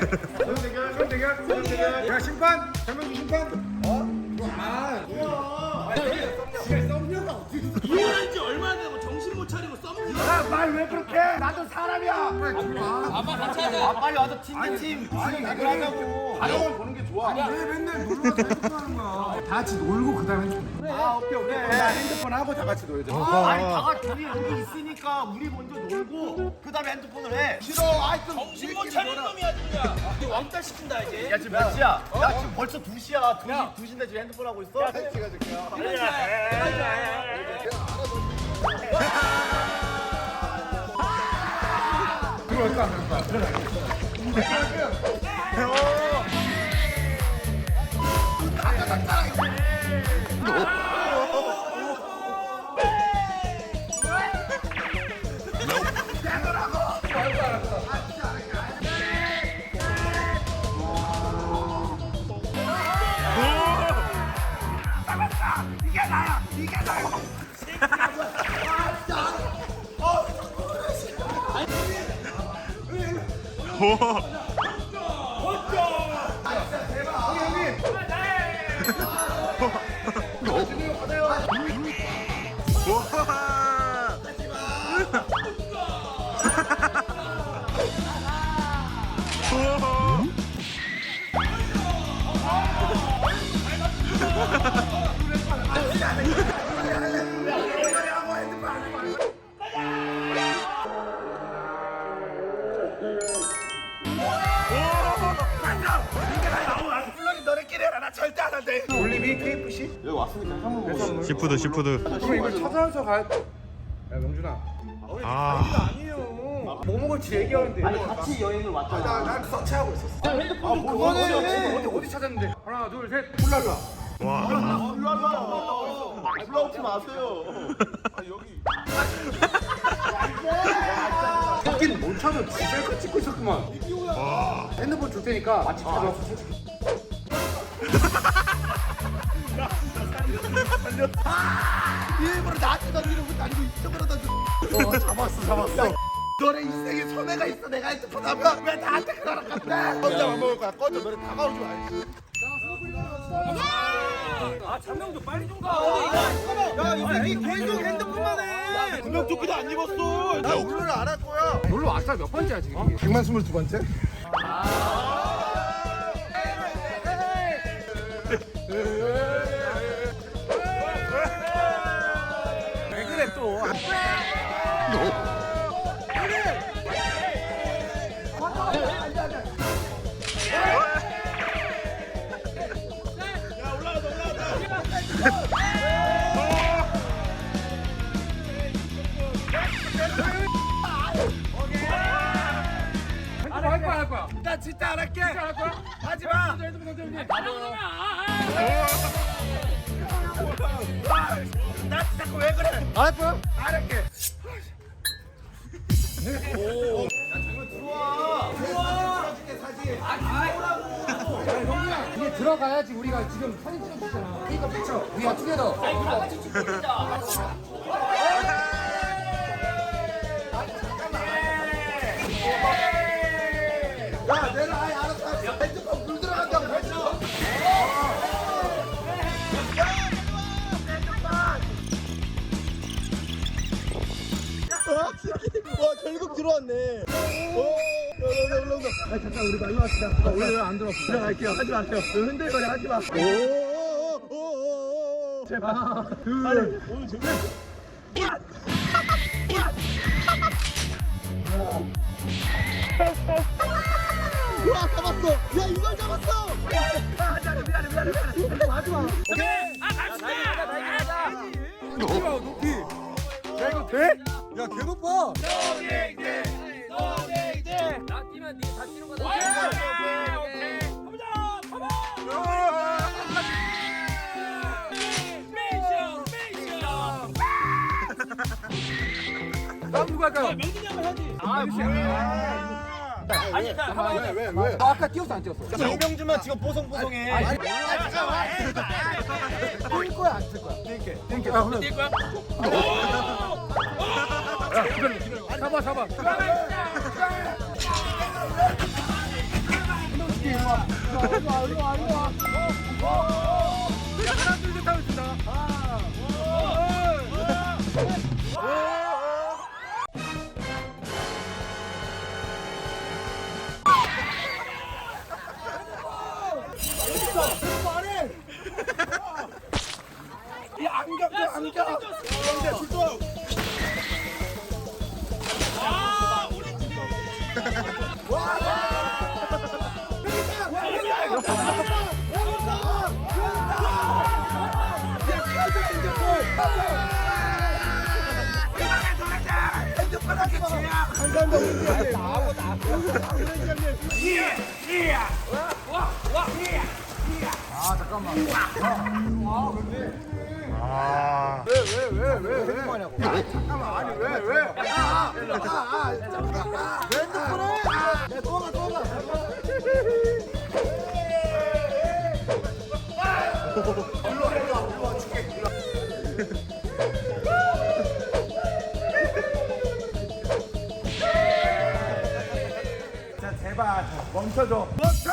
손 대결 손 대결 손 대결 야 심판 장명주 심판 왜 그렇게? 해? 나도 사람이야. 아빠 같이 하자. 빨리 와서 팀대팀 아니 대결하자고 가정을 보는 게 좋아. 아니 왜 맨날 놀러 가서 핸드폰 하는 거야? 다 같이 놀고 그 다음에 핸드폰 아 오케이 오케이. 나 핸드폰 하고 다 같이 놀자. 아니 다가 둘이 여기 있으니까 우리 먼저 놀고 그 다음에 핸드폰을 해. 싫어. 아이 좀 정신 못 차린 놈이야 그냥 이제 왕따 시킨다 이제. 야 지금 몇 시야? 야 지금 벌써 2 시야. 2시, 2시인데 지금 핸드폰 하고 있어? 들어 올까 안 들어올까 물론이 โห 올리비 KFC? 여기 왔으니까 해산물 먹어 시푸드 시푸드 그럼 이걸 찾아서 가. 야 명준아. 아 아니에요. 뭐 먹을지 얘기하는데. 아니 같이 여행을 왔잖아 나난 서치하고 있었어. 아, 뭐, 어디 어디, 어디 어디 어디 찾았는데? 하나 둘 셋. 훌랄라. 와. 불러오지 마세요 아 여기 찾긴 못 찾아. 셀카 찍고 있었구만. 핸드폰 줄 테니까 마치 찾아와서 찾 을게. 일부러 나한테 던지는 것도 아니고 이쪽으로 던져 어 잡았어 잡았어. 너네 인생에 손해가 있어. 내가 핸드폰 하면 왜 나한테 그러는 건데? 혼자 안 먹을 거야. 꺼져. 너네 다가오지 마. 아 장명도 빨리 좀 가. 야이 새끼 계속 핸드폰만 해. 구명조끼도 안 입었어. 나 오늘은 안할 거야. 놀러 왔어? 몇 번째야 지금? 100만 22번째? 왜 나 진짜 안 할게 진짜 할 거야? 하지 마 나 진짜 왜 그래 안 할 거야? 안 할게 이게 들어가야지 우리가 지금 사진 찍어주잖아. 그러니까 붙여. 우리가 투게더. 야 아예 핸드폰 물 들어간다고 했어 와 결국 들어왔네. 오, 올라온다 올라온다. 아 잠깐 우리 말로 합시다. 우리 왜안 들어왔어? 들어갈게요. 하지 마세요. 흔들거려 하지 마. 오, 오, 오, 오. 제발. 둘. 오늘 재밌. 와 잡았어. 야 이걸 잡았어. 미안해 미안해 미안해 미안해. 하지 마. 아 갑시 야개 높아. 나 뛰면 니다 뛰는 거다 오케이 오케이 가보자 가보자 스페이션 스페이션 다음 누가 할까요? 명진이 한번 해야지 아 뭐야? 아니 나 가만히 있어. 왜 왜? 너 아까 뛰었어 안 뛰었어? 정병준만 지금 뽀송뽀송해. 뛸 거야 안 뛸 거야? 뛸게. 뛸게. 아 그래. 뛸 거야? 야, 기다려. 잡아, 잡아. 자 멈춰 줘 멈춰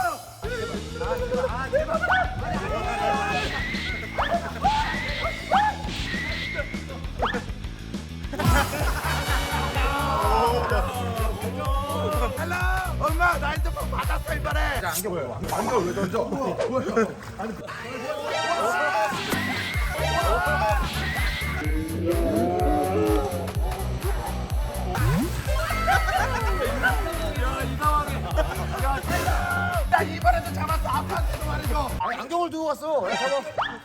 엄마 나 핸드폰 받았어 이번에 자 안경 왜 와? 안경 왜 던져? 아니 아니, 안경을 두고 갔어. 야, 잡아.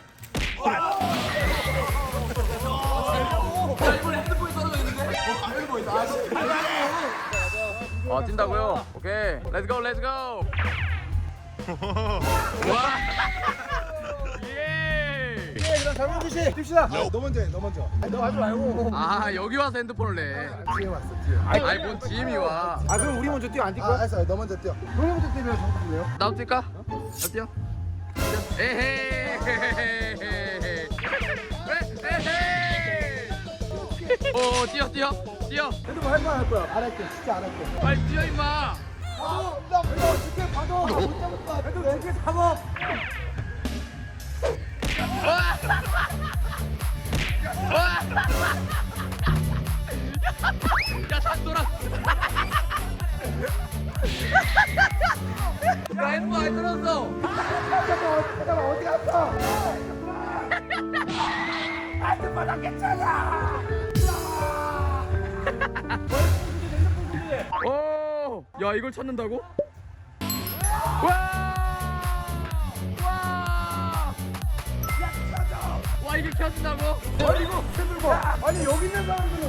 어 뛴다고요? 오케이 렛츠고 렛츠고 와 예. 예, 그럼 장명주 씨 뜁시다. 너 먼저 해, 너 먼저. 아니, 너 하지 말고. 아 여기 와서 핸드폰을 내 뒤에 왔어, 뒤에. 아니 뭔 DM이 와 아 그럼 우리 먼저 뛰어 안 아, 알았어, 너 먼저 뛰어. 형부터 뛰면 저부터 뛰어요. 나도 뛸까? 나 뛰어 에헤이 에헤이 어 뛰어 뛰어 뛰어 핸드폰 할 거야, 할 거야. 안 할게, 진짜 안 할게. 빨리 뛰어 임마 아, 나 그거 줄게. 못 잡았다. 핸드폰 줄 오, 야 이걸 찾는다고? 와! 와! 와 이게 켜진다고? 아니, 이거 들고 와? 아니, 여기 있는 사람들